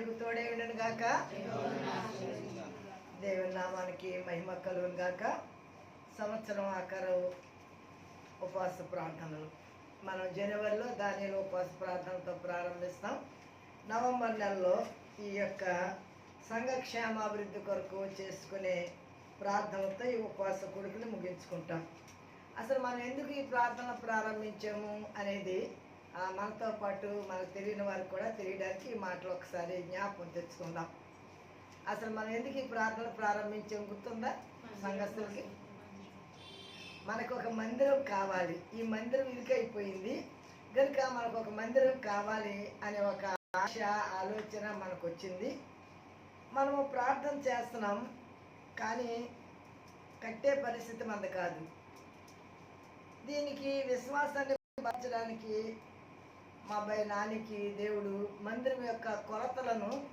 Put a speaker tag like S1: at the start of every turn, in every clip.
S1: మీకు తోడే ఉండను గాక. దేవుని నామానికి మహిమ కలుగును గాక. సంవత్సరం ఆఖరు ఉపవాస ప్రార్థనలు. మనం జనవరిలో దాని ఉపవాస ప్రార్థనతో ప్రారంభిస్తాం. నవంబర్ నెలలో ఈ యొక్క సంఘక్షేమాభివృద్ధి కొరకు చేసుకునే ప్రార్థనలతో ఈ ఉపవాస కొడుకుని ముగించుకుంటాం. అసలు మనం ఎందుకు ఈ ప్రార్థన ప్రారంభించాము అనేది మనతో పాటు మనకు తెలియని వారికి కూడా తెలియడానికి ఈ మాటలు ఒకసారి జ్ఞాపకం తెచ్చుకుందాం. అసలు మనం ఎందుకు ఈ ప్రార్థన ప్రారంభించాం గుర్తుందా? సంఘస్థులకి? మనకు ఒక మందిరం కావాలి. ఈ మందిరం ఇరుకైపోయింది. కనుక మనకు ఒక మందిరం కావాలి అనే ఒక ఆశ ఆలోచన మనకు వచ్చింది మనము ప్రార్థన చేస్తున్నాం కానీ కట్టే పరిస్థితి మనది కాదు. దీనికి విశ్వాసాన్ని మార్చడానికి మా అబ్బాయి నానికి దేవుడు మందిరం యొక్క కొలతలను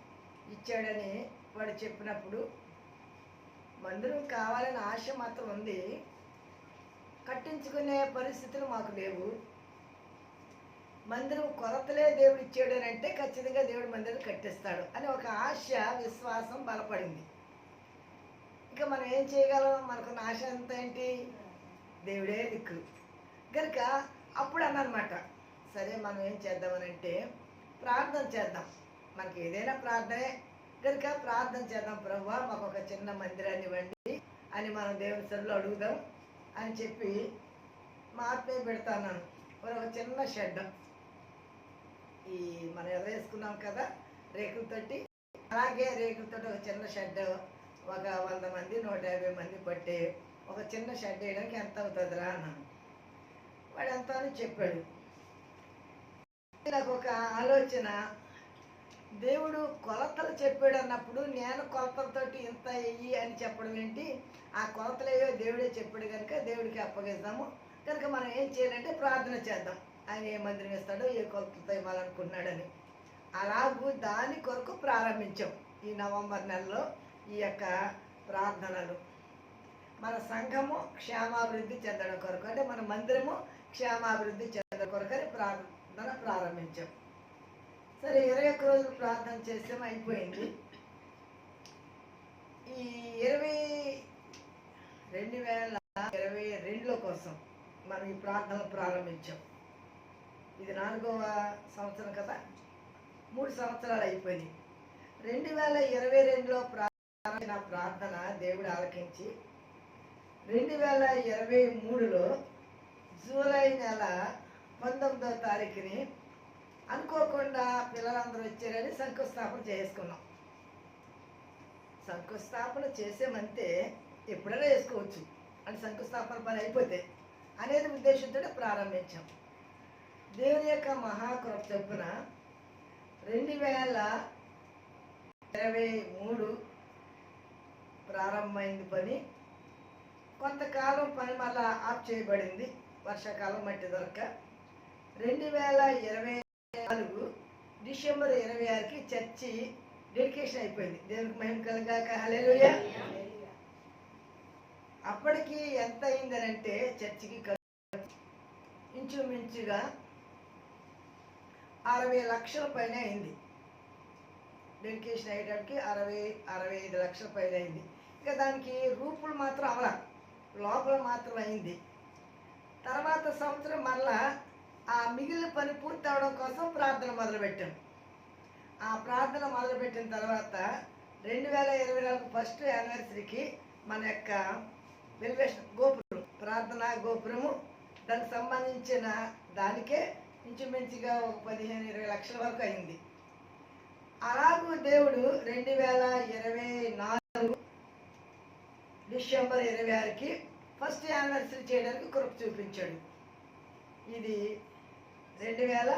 S1: ఇచ్చాడని వాడు చెప్పినప్పుడు మందిరం కావాలని ఆశ మాత్రం ఉంది. కట్టించుకునే పరిస్థితులు మాకు లేవు. మందిరం కొరతలే దేవుడు ఇచ్చాడు అని అంటే ఖచ్చితంగా దేవుడు మందిరం కట్టిస్తాడు అని ఒక ఆశ విశ్వాసం బలపడింది. ఇంకా మనం ఏం చేయగలం? మనకున్న ఆశ అంతా ఏంటి? దేవుడే దిక్కు. కనుక అప్పుడు అన్నమాట సరే మనం ఏం చేద్దామనంటే ప్రార్థన చేద్దాం. మనకి ఏదైనా ప్రార్థనే కనుక ప్రార్థన చేద్దాం. ప్రభు మాకు ఒక చిన్న మందిరాన్ని ఇవ్వండి అని మనం దేవుని అడుగుదాం అని చెప్పి మా ఆత్మీయ పెడతాను ఒక చిన్న షెడ్. ఈ మనం ఎగరేసుకున్నాం కదా రేకులతోటి. అలాగే రేకులతోటి ఒక చిన్న షెడ్. ఒక వంద మంది నూట యాభై మంది పట్టే ఒక చిన్న షెడ్ వేయడానికి ఎంత అవుతుందిరా అన్నాను. వాడు ఎంత అని చెప్పాడు. నాకు ఒక ఆలోచన. దేవుడు కొలతలు చెప్పాడు అన్నప్పుడు నేను కొలతలతోటి ఇంత వెయ్యి అని చెప్పడం ఏంటి? ఆ కొలతలేవో దేవుడే చెప్పాడు కనుక దేవుడికి అప్పగిస్తాము కనుక మనం ఏం చేయాలంటే ప్రార్థన చేద్దాం. ఆయన ఏ మందిరం ఇస్తాడో ఏ కొలతలతో ఇవ్వాలనుకున్నాడని అలాగూ దాని కొరకు ప్రారంభించాం ఈ నవంబర్ నెలలో ఈ యొక్క ప్రార్థనలు. మన సంఘము క్షేమాభివృద్ధి చెందడం కొరకు అంటే మన మందిరము క్షేమాభివృద్ధి చెందడం కొరకని ప్రార్థన ప్రారంభించాం. సరే ఇరవై ఒక్క రోజులు ప్రార్థన చేసాం అయిపోయింది. ఈ ఇరవై రెండు వేల ఇరవై రెండులో కోసం మనం ఈ ప్రార్థన ప్రారంభించాం. ఇది నాలుగవ సంవత్సరం కదా? మూడు సంవత్సరాలు అయిపోయింది రెండు వేల ఇరవై రెండులో ప్రార్థన ప్రార్థన దేవుడు ఆలకించి రెండు వేల ఇరవై మూడులో జూలై నెల పంతొమ్మిదవ తారీఖుని అనుకోకుండా పిల్లలందరూ వచ్చారని శంకుస్థాపన చేసుకున్నాం. శంకుస్థాపన చేసేమంటే ఎప్పుడైనా వేసుకోవచ్చు అంటే శంకుస్థాపన పని అయిపోతే అనేది ఉద్దేశంతో ప్రారంభించాం. దేవుని యొక్క మహాకృప చొప్పున రెండు వేల ఇరవై మూడు ప్రారంభమైంది పని. కొంతకాలం పని మళ్ళా ఆఫ్ చేయబడింది. వర్షాకాలం మట్టి దొరక. రెండు వేల ఇరవై నాలుగు డిసెంబర్ ఇరవై ఆరుకి చర్చి డెడికేషన్ అయిపోయింది. దేవునికి మహిమ కలగాక. హల్లెలూయా. అప్పటికి ఎంత అయిందనంటే చర్చికి ఇంచుమించుగా అరవై లక్షల పైన అయింది. డెడికేషన్ అయ్యేటానికి అరవై అరవై ఐదు లక్షల పైన అయింది. ఇక దానికి రూపులు మాత్రం అవలా. లోపల మాత్రం అయింది. తర్వాత సంవత్సరం మళ్ళా ఆ మిగిలిన పని పూర్తి అవడం కోసం ప్రార్థన మొదలుపెట్టాం. ఆ ప్రార్థన మొదలుపెట్టిన తర్వాత రెండు వేల ఇరవై నాలుగు ఫస్ట్ యానివర్సరీకి మన యొక్క వెలివేషన్ గోపురం ప్రార్థనా గోపురము దానికి సంబంధించిన దానికే ఇంచుమించుగా ఒక పదిహేను ఇరవై లక్షల వరకు అయింది. అలాగూ దేవుడు రెండు వేల ఇరవై నాలుగు డిసెంబర్ ఇరవై ఆరుకి ఫస్ట్ యానివర్సరీ చేయడానికి కృప చూపించాడు. ఇది రెండు వేల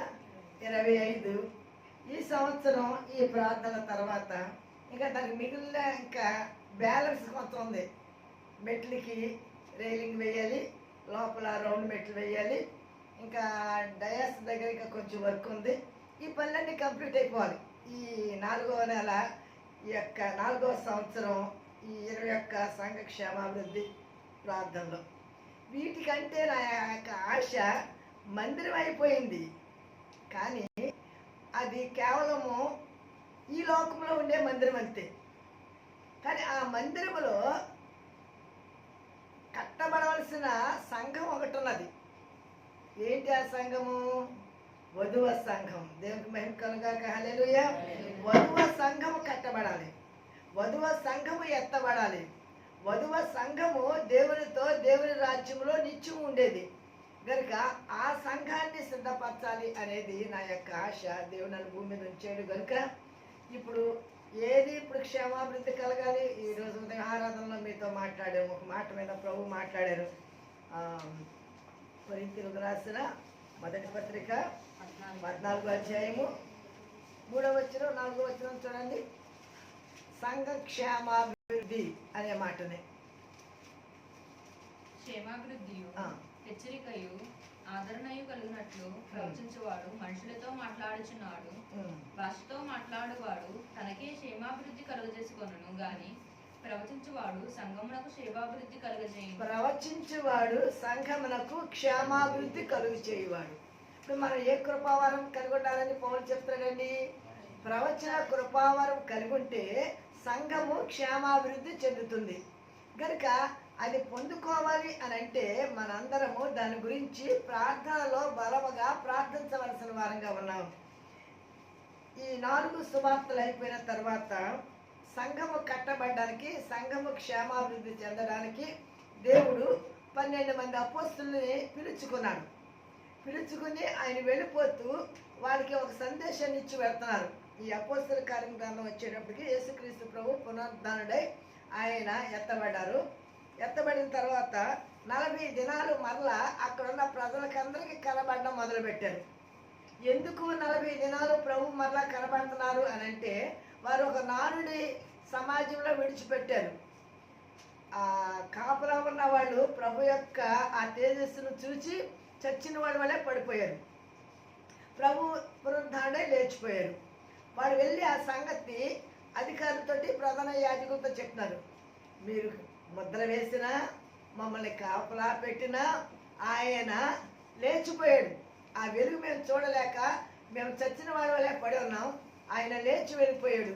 S1: ఇరవై ఐదు ఈ సంవత్సరం ఈ ప్రార్థన తర్వాత ఇంకా దానికి మిగిలిన ఇంకా బ్యాలెన్స్ కొంత ఉంది. మెట్లకి రైలింగ్ వేయాలి లోపల రౌండ్ మెట్లు వేయాలి ఇంకా డయాస్ దగ్గర ఇంకా కొంచెం వర్క్ ఉంది. ఈ పనులన్నీ కంప్లీట్ అయిపోవాలి. ఈ నాలుగవ నెల ఈ యొక్క నాలుగవ సంవత్సరం ఈ ఇరవై ఒక్క సంఘ క్షేమాభివృద్ధి ప్రార్థనలో. వీటికంటే నా యొక్క ఆశ మందిరం అయిపోయింది. కానీ అది కేవలము ఈ లోకంలో ఉండే మందిరం అంతే. కానీ ఆ మందిరములో కట్టబడవలసిన సంఘం ఒకటి ఉన్నది. ఏంటి ఆ సంఘము? వధువ సంఘం. దేవునికి మహిమ కలుగాక. హల్లెలూయా. వధువ సంఘము కట్టబడాలి. వధువ సంఘము ఎత్తబడాలి. వధువ సంఘము దేవునితో దేవుని రాజ్యంలో నిత్యం ఉండేది. కనుక ఆ సంఘాన్ని సిద్ధపరచాలి అనేది నా యొక్క ఆశ. దేవుడు నన్ను భూమి మీద ఉంచాడు కనుక ఇప్పుడు ఏది ఇప్పుడు క్షేమాభివృద్ధి కలగాలి? ఈ రోజు ఉదయం ఆరాధనలో మీతో మాట్లాడాము. ఒక మాట మీద ప్రభు మాట్లాడారు. ఆ, కొరింథీయులకు రాసిన మొదటి పత్రిక పద్నాలుగో అధ్యాయము మూడవ వచ్చిన నాలుగో వచ్చిన చూడండి. సంఘ క్షేమాభివృద్ధి అనే మాటనే.
S2: క్షేమాభివృద్ధియు.
S1: ఆ,
S2: హెచ్చరికయు ఆదరణయు కలిగినట్లు ప్రవచించువాడు మనుషులతో మాట్లాడుచున్నాడు. భాషతో మాట్లాడువాడు తనకే క్షేమాభివృద్ధి కలుగజేసుకొనను గాని ప్రవచించువాడు సంగమునకు క్షేమాభివృద్ధి కలుగజేయను.
S1: ప్రవచించువాడు సంఘమునకు క్షేమాభివృద్ధి కలుగు చేయువాడు ఇప్పుడు మనం ఏ కృపావరం కలిగి ఉండాలని పౌరులు చెప్తాడండి ప్రవచన కృపావరం కలిగి ఉంటే సంఘము క్షేమాభివృద్ధి చెందుతుంది. కనుక అది పొందుకోవాలి అని అంటే మనందరము దాని గురించి ప్రార్థనలో బలముగా ప్రార్థించవలసిన వారంగా ఉన్నాం. ఈ నాలుగు సువార్తలు అయిపోయిన తర్వాత సంఘము కట్టబడడానికి సంఘము క్షేమాభివృద్ధి చెందడానికి దేవుడు పన్నెండు మంది అపోస్తుల్ని పిలుచుకున్నాడు. పిలుచుకుని ఆయన వెళ్ళిపోతూ వాళ్ళకి ఒక సందేశాన్ని ఇచ్చి వెళ్తున్నారు. ఈ అపోస్తుల కార్యక్రమం వచ్చేటప్పటికి యేసుక్రీస్తు ప్రభు పునరుద్ధానుడై ఆయన ఎత్తబడ్డారు. ఎత్తబడిన తర్వాత నలభై దినాలు మరలా అక్కడున్న ప్రజలకందరికీ కనబడడం మొదలుపెట్టారు. ఎందుకు నలభై దినాలు ప్రభు మరలా కనబడుతున్నారు అని అంటే వారు ఒక నానుడి సమాజంలో విడిచిపెట్టారు. ఆ కాపురా ఉన్న వాళ్ళు ప్రభు యొక్క ఆ తేజస్సును చూసి చచ్చిన వాళ్ళ వల్లే పడిపోయారు. ప్రభు పునరుద్ధారణే లేచిపోయారు. వాడు వెళ్ళి ఆ సంగతి అధికారులతోటి ప్రధాన యాజకులతో చెప్తున్నారు మీరు ముద్ర వేసినా మమ్మల్ని కాపలా పెట్టినా ఆయన లేచిపోయాడు. ఆ వెలుగు మేము చూడలేక మేము చచ్చిన వాళ్ళ వల్లే పడి ఉన్నాం. ఆయన లేచి వెళ్ళిపోయాడు.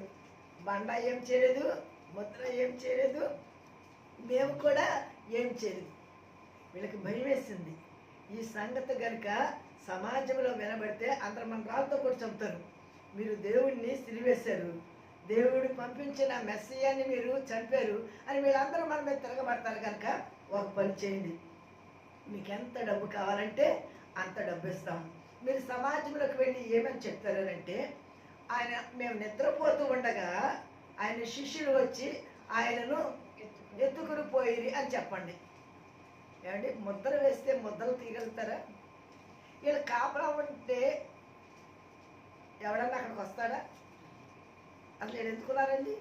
S1: బండ ఏం చేయలేదు ముద్ర ఏం చేయలేదు మేము కూడా ఏం చేయలేదు. వీళ్ళకి భయం వేసింది. ఈ సంగతి కనుక సమాజంలో వినబడితే అందరు మన రాళ్ళతో కూడా చంపుతారు మీరు దేవుడిని సిరివేశారు. దేవుడు పంపించిన మెస్సియాన్ని మీరు చంపారు అని వీళ్ళందరూ మన మీద తిరగబడతారు కనుక ఒక పని చేయండి. మీకు ఎంత డబ్బు కావాలంటే అంత డబ్బు ఇస్తాం. మీరు సమాజంలోకి వెళ్ళి ఏమని చెప్తారనంటే ఆయన మేము నిద్రపోతూ ఉండగా ఆయన శిష్యులు వచ్చి ఆయనను ఎత్తుకుని పోయిరి అని చెప్పండి. ఏమండి? ముద్ర వేస్తే ముద్దలు తీయగలుగుతారా? వీళ్ళు కాపలా ఉంటే ఎవడన్నా అక్కడికి వస్తాడా? అసలు వీళ్ళు ఎందుకున్నారండి?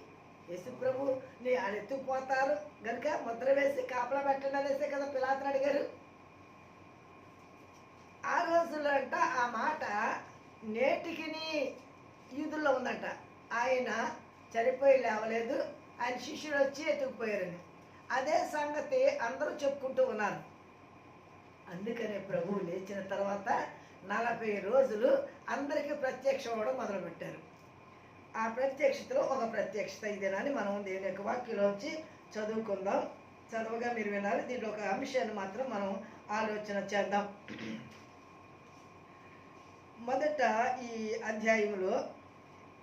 S1: యేసు ప్రభు నీ ఆయన ఎత్తుకుపోతారు. కనుక ముద్ర వేసి కాపలా పెట్టండి అనేసే కదా పిలాతను అడిగారు. ఆ రోజుల్లో అంట ఆ మాట నేటికిని యూదుల్లో ఉందంట. ఆయన చనిపోయి లేవలేదు. ఆయన శిష్యుడు వచ్చి ఎత్తుకుపోయారని. అదే సంగతి అందరూ చెప్పుకుంటూ ఉన్నారు. అందుకనే ప్రభువు లేచిన తర్వాత నలభై రోజులు అందరికీ ప్రత్యక్షం అవడం మొదలుపెట్టారు. ఆ ప్రత్యక్షతలో ఒక ప్రత్యక్షత ఇదేనని మనం దీని యొక్క వాక్యంలో వచ్చి చదువుకుందాం. చదువుగా మీరు వినాలి. దీంట్లో ఒక అంశాన్ని మాత్రం మనం ఆలోచన చేద్దాం. మొదట ఈ అధ్యాయంలో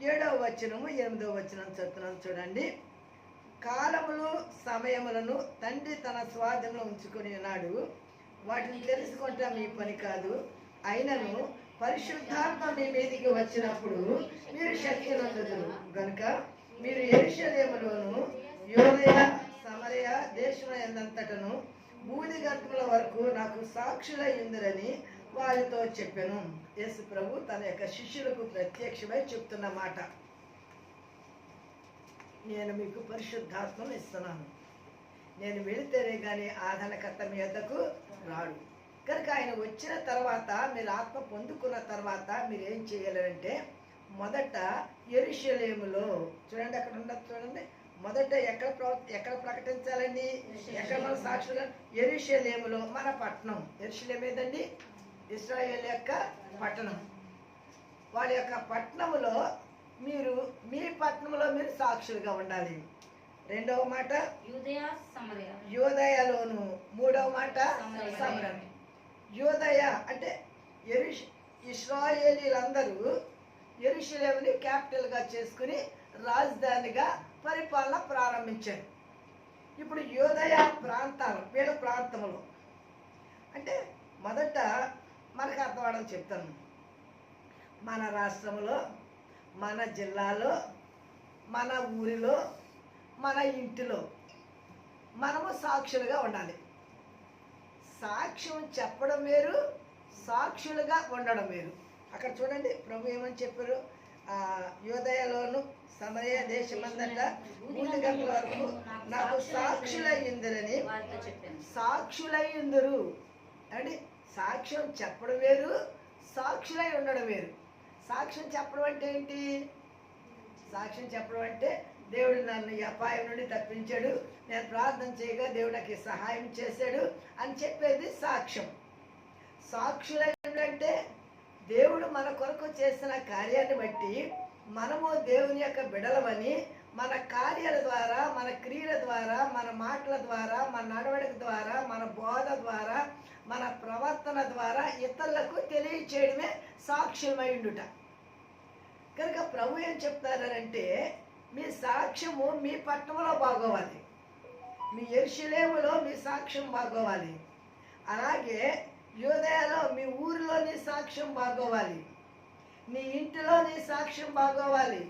S1: ఏడవ వచనము ఎనిమిదవ వచనం చెప్తున్నాను చూడండి. కాలములు సమయములను తండ్రి తన స్వాధీనంలో ఉంచుకొని ఉన్నాడు. వాటిని తెలుసుకుంటా మీ పని కాదు. అయినను పరిశుద్ధాత్మ మీ మీదికి వచ్చినప్పుడు మీరు శక్తి నందుదురు గనుక మీరు ఎరుషలేములోను యోదయ సమరయ దేశం ఎందంతటను బూది గంటల వరకు నాకు సాక్షులై ఉందిరని వారితో చెప్పాను. యేసు ప్రభు తన యొక్క శిష్యులకు ప్రత్యక్షమై చెప్తున్న మాట. నేను మీకు పరిశుద్ధాత్మను ఇస్తున్నాను. నేను వెళితేనే కానీ ఆదరణకర్త మీ వద్దకు రాడు. కనుక ఆయన వచ్చిన తర్వాత మీరు ఆత్మ పొందుకున్న తర్వాత మీరు ఏం చేయాలంటే మొదట ఎరుషలేములో చూడండి అక్కడ ఉండదు చూడండి. మొదట ఎక్కడ ఎక్కడ ప్రకటించాలండి? ఎక్కడ మన సాక్షులుగా ఎరుషలేములో మన పట్టణం. ఎరుషలేం ఏదండి? ఇస్రాయేల్ యొక్క పట్టణం. వాళ్ళ యొక్క పట్టణములో మీరు మీ పట్టణంలో మీరు సాక్షులుగా ఉండాలి. రెండవ మాట? యోదయలోను. మూడవ మాట. సమరం యోదయ అంటే ఎరుష్ ఇస్రాయేలీలందరూ ఎరుషలేముని క్యాపిటల్గా చేసుకుని రాజధానిగా పరిపాలన ప్రారంభించారు. ఇప్పుడు యోదయ ప్రాంతాలు వీళ్ళ ప్రాంతంలో అంటే మొదట మనకు అర్థమవడం చెప్తాను. మన రాష్ట్రంలో మన జిల్లాలో మన ఊరిలో మన ఇంటిలో మనము సాక్షులుగా ఉండాలి. సాక్ష్యం చెప్పడం వేరు సాక్షులుగా ఉండడం వేరు. అక్కడ చూడండి ప్రభు ఏమని చెప్పారు? ఆ యోదయలోను సమయ దేశమందట మూడు గంటల వరకు నాకు సాక్షులయ్యిందిరని సాక్షులయ్యుందరు. అంటే సాక్ష్యం చెప్పడం వేరు సాక్షులై ఉండడం వేరు. సాక్ష్యం చెప్పడం అంటే ఏంటి? సాక్ష్యం చెప్పడం అంటే దేవుడు నన్ను ఈ అపాయం నుండి తప్పించాడు. నేను ప్రార్థన చేయగా దేవుడు నాకు సహాయం చేశాడు అని చెప్పేది సాక్ష్యం. సాక్షులై అంటే దేవుడు మన కొరకు చేసిన కార్యాన్ని బట్టి మనము దేవుని యొక్క బిడలమని మన కార్యాల ద్వారా మన క్రియల ద్వారా మన మాటల ద్వారా మన నడవడిక ద్వారా మన బోధ ద్వారా మన ప్రవర్తన ద్వారా ఇతరులకు తెలియచేయడమే సాక్ష్యమైండుట కనుక ప్రభు ఏం చెప్తారంటే మీ సాక్ష్యము మీ పట్టణంలో బాగోవాలి. మీ ఎరుషలేములో మీ సాక్ష్యం బాగోవాలి. అలాగే యోదయలో మీ ఊరిలో నీ సాక్ష్యం బాగోవాలి. నీ ఇంటిలో నీ సాక్ష్యం బాగోవాలి.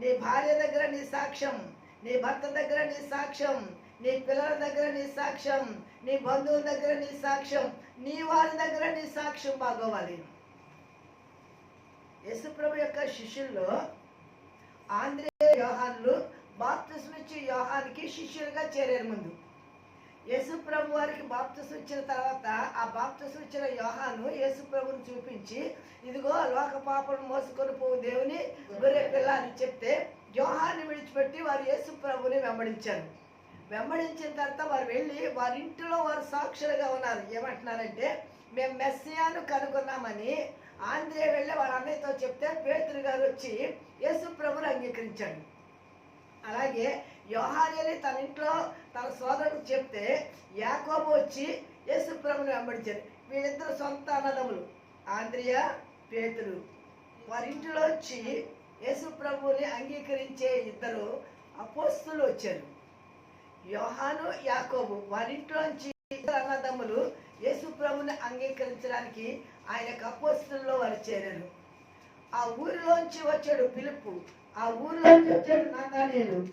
S1: నీ భార్య దగ్గర నీ సాక్ష్యం నీ భర్త దగ్గర నీ సాక్ష్యం నీ పిల్లల దగ్గర నీ సాక్ష్యం నీ బంధువుల దగ్గర నీ సాక్ష్యం నీ వారి దగ్గర నీ సాక్ష్యం బాగోవాలి. యేసుప్రభు యొక్క శిష్యుల్లో ఆంధ్రే యోహాన్లు బాప్తిస్మిచ్చి యోహాన్కి శిష్యులుగా చేరారు ముందు. యేసుప్రభు వారికి బాప్తిస్మ ఇచ్చిన తర్వాత ఆ బాప్తిస్మ ఇచ్చిన యోహాను యేసుప్రభుని చూపించి ఇదిగో లోక పాపను మోసుకొని పోవు దేవుని గొర్రె పిల్ల అని చెప్తే యోహాన్ని విడిచిపెట్టి వారు యేసుప్రభుని వెంబడించారు. వెంబడించిన తర్వాత వారు వెళ్ళి వారి ఇంటిలో వారు సాక్షులుగా ఉన్నారు. ఏమంటున్నారంటే మేము మెస్సియాను కనుగొన్నామని ఆంధ్రే వెళ్ళి వాళ్ళ అన్నయ్యతో చెప్తే పేతురు గారు వచ్చి యేసు ప్రభుని అంగీకరించాడు. అలాగే యోహానేలి తన ఇంట్లో తన సోదరుడు చెప్తే యాకోబు వచ్చి యేసు ప్రభుని వెంబడించారు. వీళ్ళిద్దరు సొంత అన్నదమ్ములు ఆంధ్రియ పేతురు. వారి ఇంటిలో వచ్చి యేసు ప్రభుని అంగీకరించే ఇద్దరు అపోస్తులు వచ్చారు. యోహాను యాకోబు వారింట్లోంచి ఇద్దరు అన్నదమ్ములు యేసు ప్రభుని అంగీకరించడానికి ఆయన కపోస్తుల్లో వారు చేరారు. ఆ ఊరిలోంచి వచ్చాడు పిలుపు ఆ ఊరిలోంచి వచ్చాడు నాదానేలు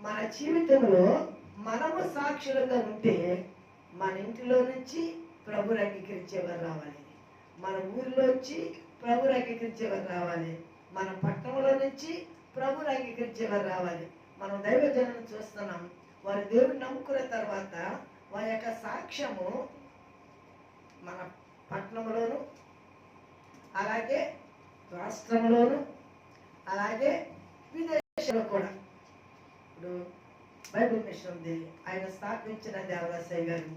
S1: మన జీవితంలో మనము సాక్షులుగా ఉంటే మన ఇంటిలో నుంచి ప్రభుని అంగీకరించేవారు రావాలి. మన ఊరిలోంచి ప్రభుని అంగీకరించేవారు రావాలి. మన పట్టణంలో నుంచి ప్రభుని అంగీకరించేవారు రావాలి. మనం దైవజనం చూస్తున్నాం. వారి దేవుడిని నమ్ముకున్న తర్వాత వారి యొక్క సాక్ష్యము మన పట్టణంలోను అలాగే రాష్ట్రంలోను అలాగే విదేశంలో కూడా. ఇప్పుడు బైబిల్ మిషన్ ఉంది. ఆయన స్థాపించిన దేవదాసయ్య గారు.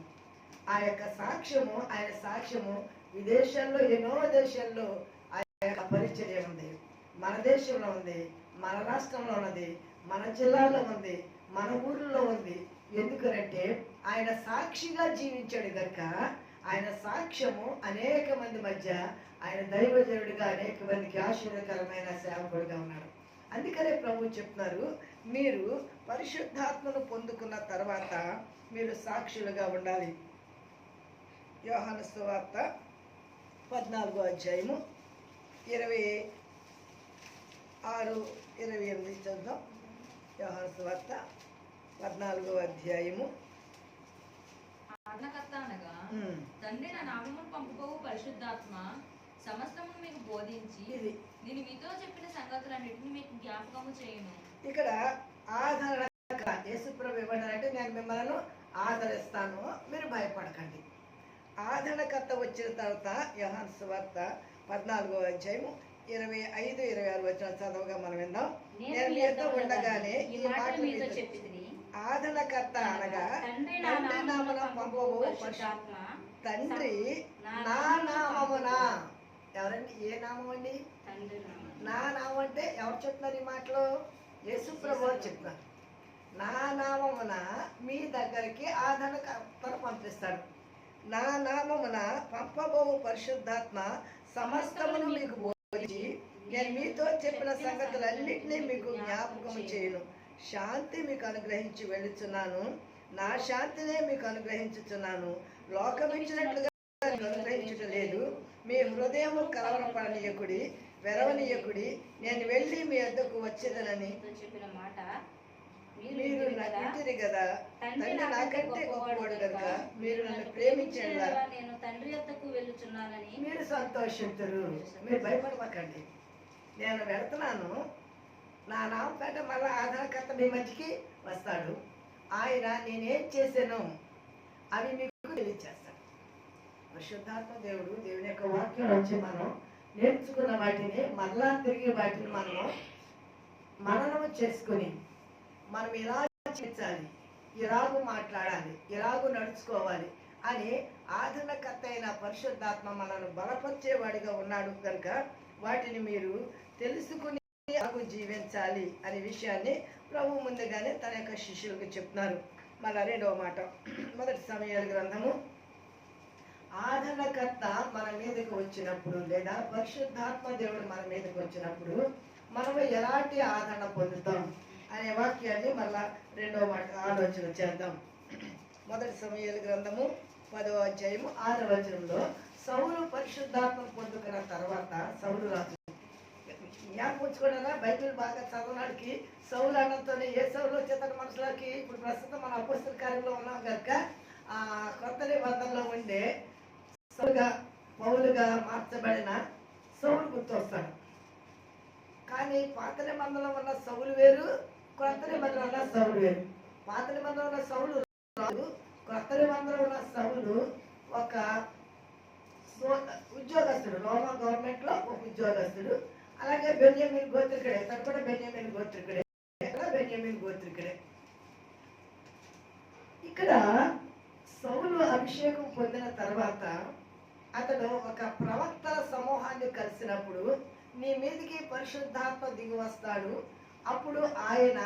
S1: ఆ యొక్క సాక్ష్యము ఆయన సాక్ష్యము విదేశాల్లో ఎన్నో దేశాల్లో ఆ యొక్క పరిచర్య ఉంది. మన దేశంలో ఉంది మన రాష్ట్రంలో ఉన్నది మన జిల్లాలో ఉంది మన ఊర్లో ఉంది. ఎందుకనంటే ఆయన సాక్షిగా జీవించాడు కనుక ఆయన సాక్ష్యము అనేక మంది మధ్య ఆయన దైవజనుడిగా అనేక మందికి ఆశీర్వకరమైన సేవకుడిగా ఉన్నాడు. అందుకనే ప్రభు చెప్తున్నారు మీరు పరిశుద్ధాత్మను పొందుకున్న తర్వాత మీరు సాక్షులుగా ఉండాలి. యోహాను సువార్త పద్నాలుగో అధ్యాయము ఇరవై ఆరు ఇరవై ఎనిమిది చూద్దాం యోహాను సువార్త పద్నాలుగో అధ్యాయము
S2: ఆజ్ఞకర్త అనగా తండ్రి నా నామమును పంపుకోవు పరిశుద్ధాత్మ. సమస్తమును మీకు బోధించి నేను మీతో చెప్పిన సంగతులన్నిటిని మీకు జ్ఞాపకము చేయును.
S1: ఇక్కడ ఆదరణ యేసుప్రభు ఏమన్నారంటే నేను మిమ్మల్ని ఆదరిస్తాను. మీరు భయపడకండి. ఆదరణకర్త వచ్చిన తర్వాత యోహాన్ సువార్త పద్నాలుగో అధ్యాయము ఇరవై ఐదు ఇరవై ఆరు వచ్చిన చదవగా మనం విందాం. నేను మీతో ఉండగానే
S3: ఈ మాటలు మీతో చెప్పితిని.
S1: ఆదరణకర్త అనగా
S3: తండ్రి నా
S1: తండ్రి
S3: నామమున
S1: నామమున
S3: పంపబోవు
S1: పంపబోవు
S3: పరిశుద్ధాత్మ
S1: తండ్రి నా నామమున ఎవరండి? ఏ నామం అండి నా నామం అంటే ఎవరు చెప్తున్నారు ఈ మాటలు? యేసు ప్రభు అని చెప్తున్నారు. నా నామమున మీ దగ్గరికి ఆదరణకర్తను పంపిస్తాడు. నా నామమున పంపబోవు పరిశుద్ధాత్మ సమస్తమును మీకు బోధించి నేను మీతో చెప్పిన సంగతులన్నింటినీ మీకు జ్ఞాపకం చేయను. శాంతి మీకు అనుగ్రహించి వెళ్ళుచున్నాను. నా శాంతినే మీకు అనుగ్రహించుచున్నాను. లోకం ఇచ్చినట్లుగా మీకు అనుగ్రహించుట లేదు. మీ హృదయం కలవరపడనీయకుడి వెరవనీయకుడి నేను వెళ్ళి మీ వద్దకు వచ్చేదనని
S3: చెప్పిన మాట మీరు
S1: నాకు
S3: కదా తండ్రి
S1: నాకంటే గొప్పవాడు కనుక మీరు నన్ను
S3: యెడల నేను తండ్రి యొద్దకు వెళ్ళుచున్నానని
S1: మీరు సంతోషించరు మీరు భయపడమాకండి. నేను వెళ్తున్నాను. నా నామపేట మళ్ళా ఆధారకర్త మీ మధ్యకి వస్తాడు. ఆయన నేనేం చేశాను అవి మీకు తెలియచేస్తాడు పరిశుద్ధాత్మ దేవుడు దేవుని యొక్క వాక్యం వచ్చి మనం నేర్చుకున్న వాటిని మరలా తిరిగి వాటిని మనము మననము చేసుకుని మనం ఇలా చేర్చాలి ఇలాగు మాట్లాడాలి ఇలాగు నడుచుకోవాలి అని ఆధునకర్త అయిన పరిశుద్ధాత్మ మనను బలపరిచేవాడిగా ఉన్నాడు కనుక వాటిని మీరు తెలుసుకుని అలాగూ జీవించాలి అనే విషయాన్ని ప్రభు ముందుగానే తన యొక్క శిష్యులకు చెప్తున్నారు. మళ్ళా రెండవ మాట. మొదటి సమయాల గ్రంథము. ఆదరణకర్త మన మీదకు వచ్చినప్పుడు లేదా పరిశుద్ధాత్మ దేవుడు మన మీదకు వచ్చినప్పుడు మనము ఎలాంటి ఆదరణ పొందుతాం అనే వాక్యాన్ని మళ్ళా రెండవ మాట ఆలోచన చేద్దాం. మొదటి సమయాల గ్రంథము పదవ అధ్యాయము ఆరవ వచనంలో సౌలు పరిశుద్ధాత్మ పొందుకున్న తర్వాత సౌలు రాజు జ్ఞాపకుంచుకోవడా బైబిల్ బాగా చదవడానికి సౌలు అన్నంతోనే ఏ సౌలు వచ్చేతన మనుషులకి ఇప్పుడు ప్రస్తుతం మన అపోస్తుల కార్యంలో ఉన్నాం కనుక ఆ కొత్త నిబంధనలో ఉండే సౌలుగా పౌలుగా మార్చబడిన సౌలు గుర్తొస్తాడు. కానీ పాత నిబంధనలో ఉన్న సౌలు వేరు కొత్త నిబంధనలో ఉన్న సౌలు వేరు. పాత నిబంధనలో ఉన్న సౌలు రాదు కొత్త నిబంధనలో ఉన్న సౌలు ఒక ఉద్యోగస్తుడు రోమా గవర్నమెంట్లో ఒక ఉద్యోగస్తుడు. అలాగే బెన్యమిన్ గోత్రికుడే తను కూడా బెన్యమిన్ గోత్రికుడే ఇక్కడ గోత్రికుడే ఇక్కడ. సౌలు అభిషేకం పొందిన తర్వాత అతడు ఒక ప్రవక్తల సమూహాన్ని కలిసినప్పుడు నీ మీదికి పరిశుద్ధాత్మ దిగి వస్తాడు. అప్పుడు ఆయన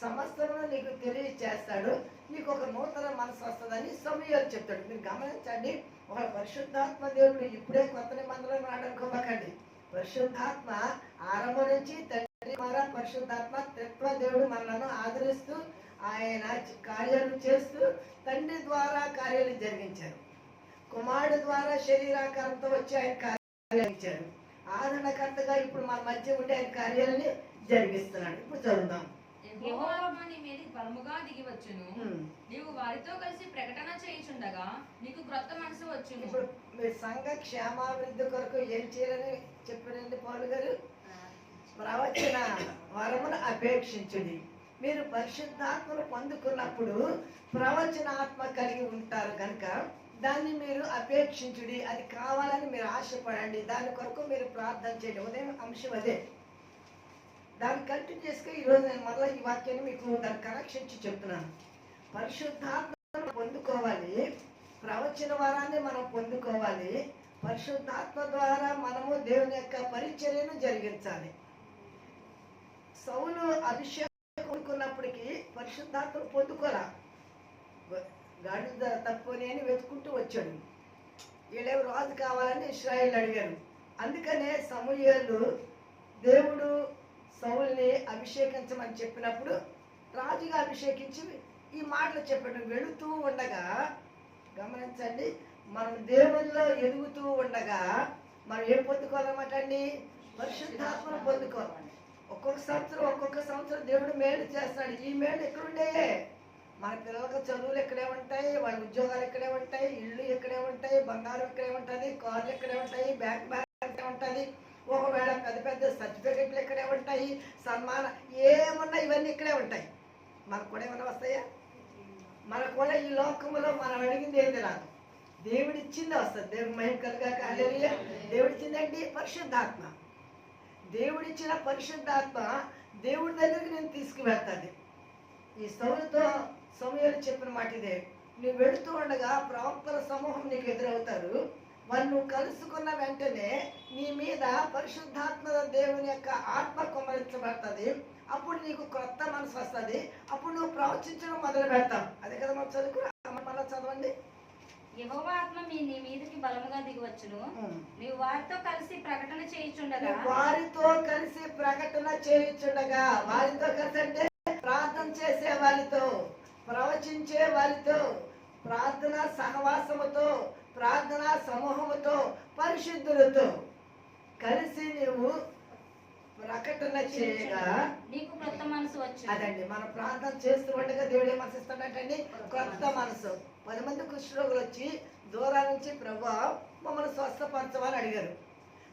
S1: సమస్తమును నీకు తెలియచేస్తాడు. నీకు ఒక నూతన మనసు వస్తుందని సమయాలు చెప్తాడు. మీరు గమనించండి ఒక పరిశుద్ధాత్మ దేవుడు ఇప్పుడే కొత్త నిబంధనలు రాడనుకోమాకండి పరిశుద్ధాత్మ ఆరంభం నుంచి తండ్రి ద్వారా పరిశుద్ధాత్మ తత్వ దేవుడు మనలను ఆదరిస్తూ ఆయన కార్యాలు చేస్తూ తండ్రి ద్వారా కార్యాలు జరిగించారు. కుమారుడు ద్వారా శరీరాకారంతో వచ్చి ఆయన కార్యాలు ఇచ్చారు ఆదరణకర్తగా ఇప్పుడు మన మధ్య ఉండే ఆయన కార్యాలని జరిగిస్తున్నాడు. ఇప్పుడు చదువుదాం.
S2: యెహోవా నీ మీదకి బలముగా దిగి వచ్చును. నీవు వారితో కలిసి ప్రకటన చేయుచుండగా నీకు క్రొత్త మనసు వచ్చును.
S1: ఇప్పుడు మీ సంఘ క్షేమాభివృద్ధి కొరకు ఏం చేయాలని చెప్పారండి పౌలు గారు? ప్రవచన వరమును అపేక్షించుడి. మీరు పరిశుద్ధాత్మను పొందుకున్నప్పుడు ప్రవచన ఆత్మ కలిగి ఉంటారు కనుక దాన్ని మీరు అపేక్షించుడి. అది కావాలని మీరు ఆశపడండి. దాని కొరకు మీరు ప్రార్థన చేయండి. ఉదయం అంశం అదే. దాన్ని కంటిన్యూ చేసుకుని ఈరోజు నేను మళ్ళీ ఈ వాక్యాన్ని మీకు దాన్ని కనెక్షన్ ఇచ్చి చెప్తున్నాను. పరిశుద్ధాత్మను పొందుకోవాలి. ప్రవచన వారాన్ని మనం పొందుకోవాలి. పరిశుద్ధాత్మ ద్వారా మనము దేవుని యొక్క పరిచర్యను జరిగించాలి. సౌలు అభిషేకం పొందుకున్నప్పటికీ పరిశుద్ధాత్మ పొందుకోరా గాడి తక్కువనే అని వెతుకుంటూ వచ్చాడు. వీళ్ళేమో రాజు కావాలని ఇస్రాయిల్ అడిగారు. అందుకనే సమూయేలు దేవుడు సౌల్ని అభిషేకించమని చెప్పినప్పుడు రాజుగా అభిషేకించి ఈ మాటలు చెప్పడం వెళుతూ ఉండగా గమనించండి మనం దేవుల్లో ఎదుగుతూ ఉండగా మనం ఏం పొందుకోవాలన్నమాట అండి పరిశుద్ధాత్మను పొందుకోవాలండి ఒక్కొక్క సంవత్సరం ఒక్కొక్క సంవత్సరం దేవుడు మేలు చేస్తాడు ఈ మేలు ఎక్కడుండే? మన పిల్లలకు చదువులు ఇక్కడే ఉంటాయి వాళ్ళ ఉద్యోగాలు ఇక్కడే ఉంటాయి ఇళ్ళు ఇక్కడే ఉంటాయి బంగారం ఇక్కడే ఉంటుంది కార్లు ఇక్కడే ఉంటాయి బ్యాంక్ బ్యాలెన్స్ ఇక్కడే ఉంటుంది. ఒకవేళ పెద్ద పెద్ద సర్టిఫికెట్లు ఇక్కడే ఉంటాయి సన్మాన ఏమున్నా ఇవన్నీ ఇక్కడే ఉంటాయి. మనకు కూడా ఏమైనా వస్తాయా? మనకు కూడా ఈ లోకములో మనం అడిగింది ఏంది రాదు. దేవుడిచ్చింది వస్తుంది. దేవుడు మహిమ కలుగాక హల్లెలూయా. దేవుడిచ్చిందండి పరిశుద్ధాత్మ. దేవుడిచ్చిన పరిశుద్ధాత్మ దేవుడి దగ్గరికి నేను తీసుకువెళ్తాది. ఈ సౌలతో సమయాలు చెప్పిన మాట ఇదే నువ్వు వెళుతూ ఉండగా ప్రవక్తల సమూహం నీకు ఎదురవుతారు. నువ్వు కలుసుకున్న వెంటనే నీ మీద పరిశుద్ధాత్మ దేవుని యొక్క ఆత్మ కుమరించబడుతుంది అప్పుడు నీకు క్రొత్త మనసు వస్తుంది. అప్పుడు నువ్వు ప్రవచించడం మొదలు పెడతావు. అదే కదా మనం చదువుకున్నా మళ్ళీ చదవండి.
S3: యెహోవా ఆత్మ మీ నీ మీదకి బలముగా దిగివచ్చును. నీవు వారితో కలిసి ప్రకటన చేయుచుండగా
S1: వారితో కలిసి ప్రకటన చేయించుండగా వారితో కలిసి అంటే ప్రార్థన చేసే వారితో ప్రవచించే వారితో ప్రార్థన సహవాసముతో ప్రార్థన సమూహముతో పరిశుద్ధులతో కలిసి నీవు ప్రకటన చేయగా
S3: నీకు క్రొత్త మనసు వచ్చును.
S1: అదండి మనం ప్రార్థన చేస్తూ ఉండగా దేవుడు ఏం మనసిస్తాడంటండి కొత్త మనసు. పది మంది కుష్ఠరోగులు వచ్చి దూరం నుంచి ప్రభా మమ్మల్ని స్వస్థపరచమని అడిగారు.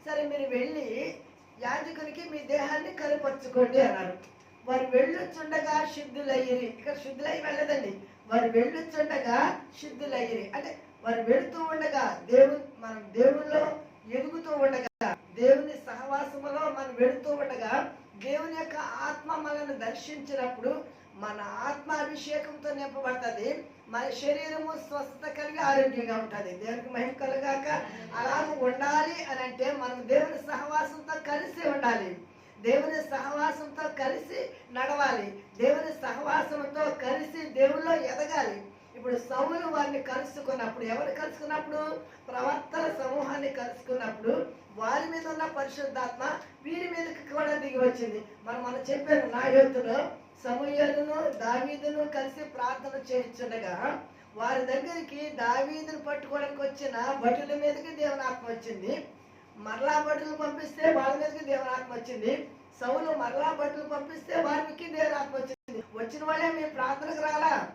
S1: సరే మీరు వెళ్ళి యాజకునికి మీ దేహాన్ని కలుపరుచుకోండి అన్నారు. వారు వెళ్ళొచ్చుండగా శుద్ధులయ్యిరి. ఇక్కడ శుద్ధులయ్యి వెళ్ళదండి. వారు వెళ్ళొచ్చుండగా శుద్ధులయ్యిరి. అంటే మరి వెళుతూ ఉండగా దేవుని మనం దేవుల్లో ఎదుగుతూ ఉండగా దేవుని సహవాసములో మనం వెళుతూ ఉండగా దేవుని యొక్క ఆత్మ మనల్ని దర్శించినప్పుడు మన ఆత్మ అభిషేకంతో నింపబడుతుంది. మన శరీరము స్వస్థత కలిగి ఆరోగ్యంగా ఉంటుంది. దేవునికి మహిమ కలగాక అలాగ ఉండాలి అని అంటే మనం దేవుని సహవాసంతో కలిసి ఉండాలి. దేవుని సహవాసంతో కలిసి నడవాలి. దేవుని సహవాసంతో కలిసి దేవుల్లో ఎదగాలి. ఇప్పుడు సౌలు వారిని కలుసుకున్నప్పుడు ఎవరు కలుసుకున్నప్పుడు? ప్రవర్తన సమూహాన్ని కలుసుకున్నప్పుడు వారి మీద ఉన్న పరిశుద్ధాత్మ వీరి మీదకి కూడా దిగి వచ్చింది. మనం మనం చెప్పాను నా యోతులో సమూహలను దావీదును కలిసి ప్రార్థన చేయించుండగా వారి దగ్గరికి దావీదును పట్టుకోవడానికి వచ్చిన భటుల మీదకి దేవుని వచ్చింది. మరలా భటులు పంపిస్తే వాళ్ళ మీదకి దేవుని వచ్చింది. సౌలు మరలా భటులు పంపిస్తే వారికి దేవుని వచ్చింది. వచ్చిన వాళ్ళే మీ ప్రార్థనకు రాలా?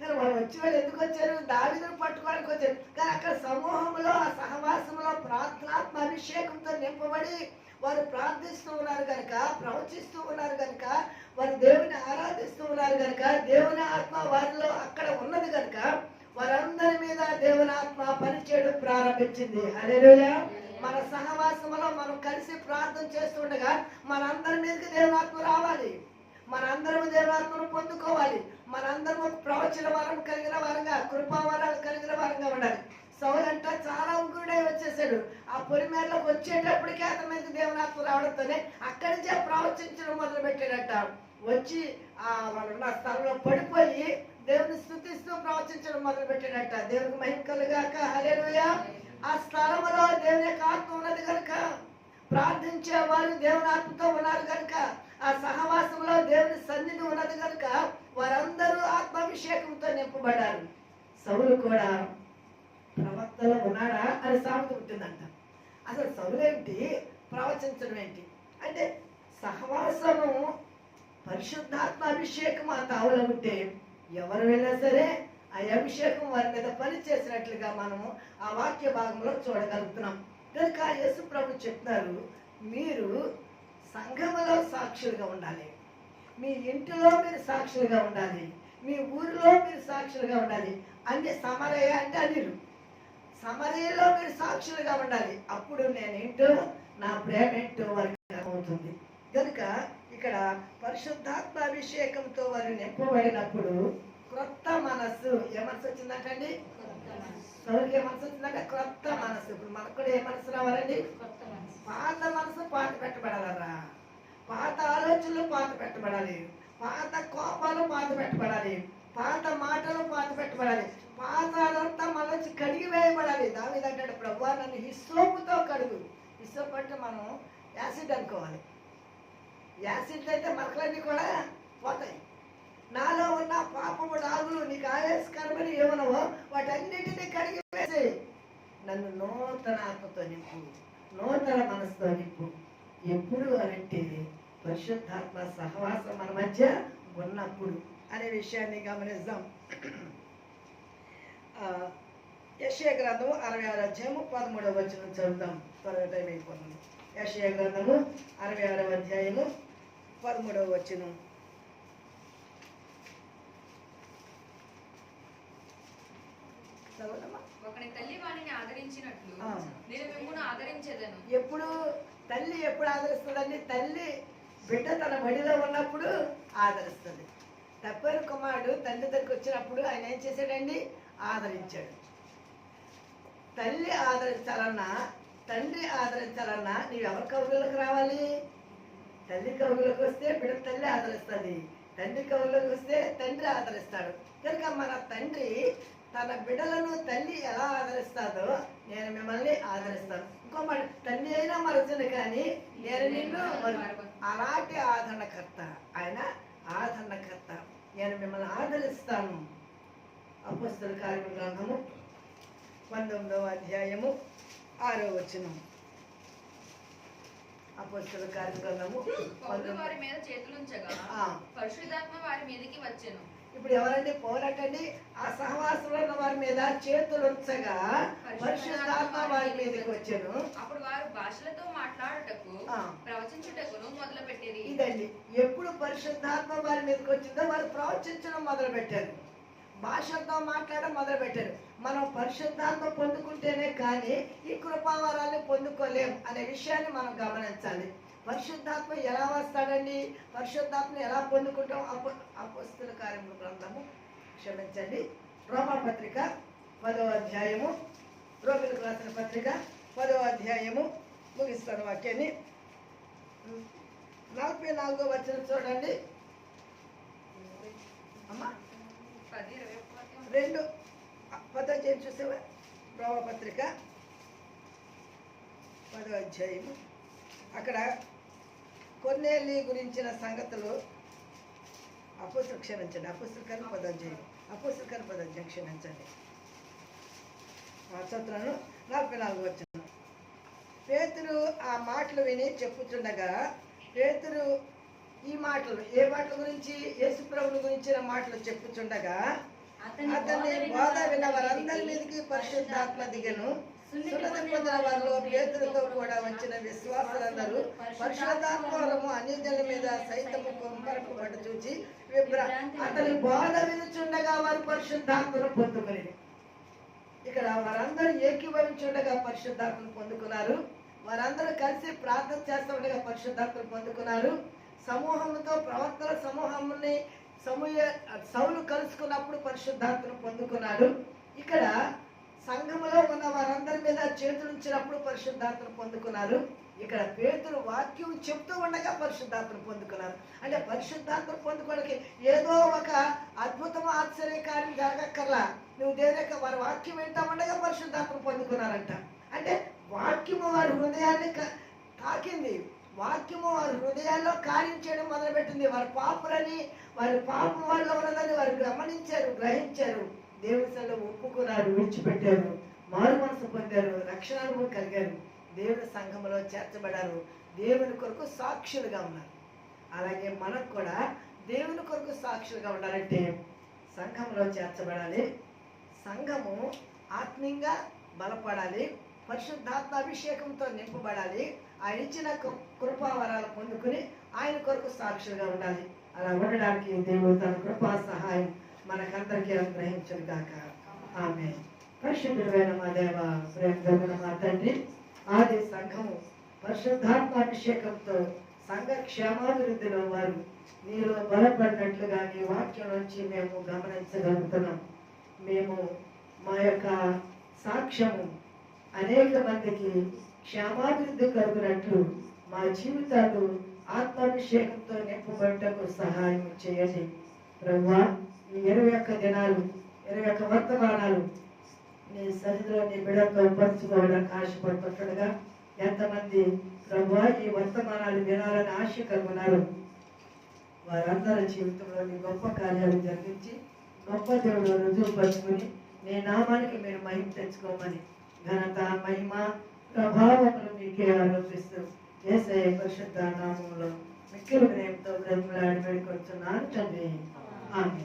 S1: కానీ వాళ్ళు వచ్చి వాళ్ళు ఎందుకు వచ్చారు? దావిదను పట్టుకోవడానికి వచ్చారు. కానీ అక్కడ సమూహంలో ఆ సహవాసంలో ప్రార్థనాత్మ అభిషేకంతో నింపబడి వారు ప్రార్థిస్తూ ఉన్నారు కనుక ప్రవచిస్తూ ఉన్నారు కనుక వారు దేవుని ఆరాధిస్తూ ఉన్నారు కనుక దేవుని ఆత్మ వారిలో అక్కడ ఉన్నది కనుక వారందరి మీద దేవుని ఆత్మ పనిచేయడం ప్రారంభించింది. అదే మన సహవాసంలో మనం కలిసి ప్రార్థన చేస్తుండగా మనందరి మీదకి దేవుని ఆత్మ రావాలి. మనందరం దేవాత్మను పొందుకోవాలి. మనందరం ఒక ప్రవచన వరం కలిగిన వారంగా కృపావరాలు కలిగిన వారంగా ఉండాలి. సౌలంట చాలా ఉగ్రుడై వచ్చేసాడు. ఆ పొలిమేరలోకి వచ్చేటప్పటికే అతని మీద దేవునాత్మ రావడంతోనే అక్కడి నుంచే ప్రవచించడం మొదలు పెట్టాడట వచ్చి ఆ వాళ్ళు ఉన్న స్థలంలో పడిపోయి దేవుని స్థుతిస్తూ ప్రవచించడం మొదలు పెట్టాడట దేవునికి మహిమ కలుగాక హల్లెలూయా. ఆ స్థలంలో దేవుని యొక్క ఆత్మ ఉన్నది కనుక ప్రార్థించే వారు దేవుని ఆత్మతో ఉన్నారు కనుక ఆ సహవాసంలో దేవుని సన్నిధి ఉన్నది కనుక వారందరూ ఆత్మాభిషేకంతో నింపబడ్డారు. సౌలు కూడా ప్రవక్తలో ఉన్నాడా అని సామెత ఉంటుందంట అసలు సౌలేంటి ప్రవచించడం ఏంటి? అంటే సహవాసము పరిశుద్ధాత్మ అభిషేకం ఆ తావులో ఉంటే ఎవరు వెళ్ళినా సరే ఆ అభిషేకం వారి మీద పని చేసినట్లుగా మనము ఆ వాక్య భాగంలో చూడగలుగుతున్నాం. కనుక యేసు ప్రభు చెప్తున్నారు మీరు సంఘములో సాక్షులుగా ఉండాలి. మీ ఇంటిలో మీరు సాక్షులుగా ఉండాలి. మీ ఊరిలో మీరు సాక్షులుగా ఉండాలి. అన్ని సమరయ్య అంటే అనిరు సమరయ్యలో మీరు సాక్షులుగా ఉండాలి. అప్పుడు నేనేంటో నా ప్రేమ ఏంటో వారికి అవుతుంది కనుక ఇక్కడ పరిశుద్ధాత్మ అభిషేకంతో వారు నింపబడినప్పుడు క్రొత్త మనస్సు ఏమనసు వచ్చిందంటండి
S3: క్రొత్త మనసు
S1: వచ్చినాక ఏ మనసు. ఇప్పుడు మనకు కూడా ఏ మనసు రావాలండి
S3: క్రొత్త మనసు
S1: పాత మనసు పాత పెట్టబడాలరా. పాత ఆలోచనలు పాత పెట్టబడాలి. పాత కోపాలు పాత పెట్టబడాలి. పాత మాటలు పాత పెట్టబడాలి. పాత అదంతా మనలోంచి కడిగి వేయబడాలి. దాని అంటాడు ప్రభు నన్ను హిస్సోపుతో కడుగు. హిస్సోపు అంటే మనం యాసిడ్ అనుకోవాలి. యాసిడ్ అయితే మరకలన్నీ కూడా పోతాయి. నాలో ఉన్న పాపము రాగులు నీకు ఆయాస్కరమని ఏమనవో? వాటన్నిటిని కడిగి వేసి. నన్ను నూతన ఆత్మతో నింపు. నూతన మనసుతో నింపు. ఎప్పుడు అనంటే పరిశుద్ధాత్మ సహవాసం మన మధ్య ఉన్నప్పుడు అనే విషయాన్ని గమనిద్దాం. ఆ, గ్రంథము అరవై ఆరు అధ్యాయము పదమూడవ వచ్చిన చదువుదాం. త్వరగా టైం అయిపోతుంది. యశయ గ్రంథము అరవై ఆరవ అధ్యాయము పదమూడవ వచ్చినం చదవదమ్మా
S2: ఒకని తల్లి వాణిని ఆదరించినట్లు. నేను మిమ్మల్ని ఆదరించేదను.
S1: ఎప్పుడు తల్లి ఎప్పుడు ఆదరిస్తుందండి? తల్లి బిడ్డ తన బడిలో ఉన్నప్పుడు ఆదరిస్తుంది. తప్పని కుమారుడు తండ్రి దగ్గరికి వచ్చినప్పుడు ఆయన ఏం చేశాడండి? ఆదరించాడు. తల్లి ఆదరించాలన్నా తండ్రి ఆదరించాలన్నా నీవు ఎవరి కవులకు రావాలి? తల్లి కవులకు వస్తే బిడ్డ తల్లి ఆదరిస్తుంది. తండ్రి కవులకు వస్తే తండ్రి ఆదరిస్తాడు. కనుక మన తండ్రి తన బిడ్డలను తల్లి ఎలా ఆదరిస్తాదో నేను మిమ్మల్ని ఆదరిస్తాను. ఇంకో మాట తల్లి అయినా మరచను కానీ నేను నిన్ను అలాంటి ఆదరణకర్త ఆయన ఆదరణకర్త. నేను మిమ్మల్ని ఆదరిస్తాను. అపస్తుల కార్యక్రమ గ్రంథము పంతొమ్మిదవ అధ్యాయము ఆరో వచనం. అపస్తుల కార్యక్రమ గ్రంథము
S2: పౌలు
S1: పంతొమ్మిది
S2: వారి మీద చేతులుంచగా. పరిశుద్ధాత్మ వారి మీదకి వచ్చెను.
S1: ఇప్పుడు ఎవరండి? పోరాటండి. ఆ సహవాసంలో ఉన్న వారి మీద చేతులు ఉంచగా పరిశుద్ధాత్మ వారి మీదకి వచ్చాను
S2: అప్పుడు వారు భాషలతో మాట్లాడుటకు. ప్రవచించుటకును మొదలు పెట్టిరి
S1: ఇదండి. ఎప్పుడు పరిశుద్ధాత్మ వారి మీదకి వచ్చిందో వారు ప్రవచించడం మొదలు పెట్టారు భాషలతో మాట్లాడడం మొదలు పెట్టారు మనం పరిశుద్ధాత్మ పొందుకుంటేనే కానీ ఈ కృపావరాన్ని పొందుకోలేం అనే విషయాన్ని మనం గమనించాలి. పరిశుద్ధాత్మ ఎలా వస్తాడండి? పరిశుద్ధాత్మ ఎలా పొందుకుంటాం? అపో అపోస్తుల కార్యముల గ్రంథము. క్షమించండి. రోమా పత్రిక పదవ అధ్యాయము. రోగులకు రాసిన పత్రిక పదవ అధ్యాయము. ముగిస్తాను వాక్యాన్ని నలభై నాలుగో వచ్చిన చూడండి. అమ్మా?
S2: ఇరవై
S1: రెండు. పదో అధ్యాయం చూసావా? రోమా పత్రిక పదో అధ్యాయము. అక్కడ కొన్నేళ్ళి గురించిన సంగతులు అపుస్తు క్షమించండి అపుస్తకాన్ని పదో అధ్యాయం అపుస్తకాన్ని పదో అధ్యాయం క్షమించండి. చదువుతున్నాను నలభై నాలుగు వచ్చిన పేతురు ఆ మాటలు విని చెప్పుచుండగా పేతురు ఈ మాటలు ఏ మాటల గురించి యేసు గురించిన మాటలు చెప్పుచుండగా అతన్ని బోధ విన్న వారందరి మీదకి పరిశుద్ధాత్మ దిగను. సున్నతి పొందిన వారిలో పేతులతో కూడా వచ్చిన విశ్వాసులందరూ పరిశుద్ధాత్మ అన్యజల మీద సైతము కొంపరకు పట్టు చూచి విభ్ర అతని బాధ వినుచుండగా వారు పరిశుద్ధాత్మను పొందుకుని ఇక్కడ వారందరూ ఏకీభవించుండగా పరిశుద్ధాత్మను పొందుకున్నారు. వారందరూ కలిసి ప్రార్థన చేస్తుండగా పరిశుద్ధాత్మను పొందుకున్నారు. సమూహంతో ప్రవర్తన సమూహాన్ని సమూహ సౌలు కలుసుకున్నప్పుడు పరిశుద్ధాత్మను పొందుకున్నాడు. ఇక్కడ సంఘములో ఉన్న వారందరి మీద చేతులు ఉంచినప్పుడు పరిశుద్ధాత్మను పొందుకున్నారు. ఇక్కడ పేతులు వాక్యం చెప్తూ ఉండగా పరిశుద్ధాత్మను పొందుకున్నారు. అంటే పరిశుద్ధాత్మను పొందుకోవడానికి ఏదో ఒక అద్భుతం ఆశ్చర్యకార్యం జరగక్కర్లా. నువ్వు దేనిక యొక్క వారి వాక్యం వింటా ఉండగా పరిశుద్ధాత్మను పొందుకున్నారంట. అంటే వాక్యము వారి హృదయాన్ని తాకింది. వాక్యము వారి హృదయాల్లో కార్యం చేయడం మొదలుపెట్టింది. వారి పాపులని వారి పాపం వాళ్ళు ఉన్నదని వారు గమనించారు గ్రహించారు. దేవుని సన్నిధిలో ఒప్పుకున్నారు విడిచిపెట్టారు మారు మనసు పొందారు రక్షణ కలిగారు. దేవుని సంఘములో చేర్చబడారు. దేవుని కొరకు సాక్షులుగా ఉన్నారు. అలాగే మనకు కూడా దేవుని కొరకు సాక్షులుగా ఉండాలంటే సంఘంలో చేర్చబడాలి. సంఘము ఆత్మీయంగా బలపడాలి. పరిశుద్ధాత్మ అభిషేకంతో నింపబడాలి. ఆయన ఇచ్చిన కృపావరాలు పొందుకుని ఆయన కొరకు సాక్షులుగా ఉండాలి. అలా ఉండడానికి దేవుడు తన కృపా సహాయం మనకందరికీ అనుగ్రహించను కాక ఆమె పరిశుద్ధుడైన మా దేవ ప్రేమ కలిగిన మా తండ్రి ఆది సంఘము పరిశుద్ధాత్మ అభిషేకంతో సంఘ క్షేమాభివృద్ధిలో వారు నీలో బలపడినట్లుగా నీ వాక్యం నుంచి మేము గమనించగలుగుతున్నాం. మేము మా యొక్క సాక్ష్యము అనేక మందికి క్షేమాభివృద్ధి కలుగునట్లు మా జీవితాలు ఆత్మాభిషేకంతో నింపబడటకు సహాయం చేయండి. ప్రభువా ఈ ఇరవై ఒక్క దినాలు ఇరవై ఒక్క వర్తమానాలు నీ సన్నిధిలో నీ బిడ్డతో పంచుకోవడానికి ఆశపడుతుండగా ఎంతమంది ప్రభు ఈ వర్తమానాలు వినాలని ఆశ కలుగున్నారు వారందరి జీవితంలో నీ గొప్ప కార్యాలు జరిగించి గొప్ప దేవుడు రుజువు పరుచుకుని నీ నామానికి మీరు మహిమ తెచ్చుకోమని ఘనత మహిమ ప్రభావములు మీకే ఆరోపిస్తూ ఏసే పరిశుద్ధ నామంలో మిక్కిలి ప్రేమతో బ్రతిమలాడి పెడుకొచ్చున్నాను తండ్రి. ఆమె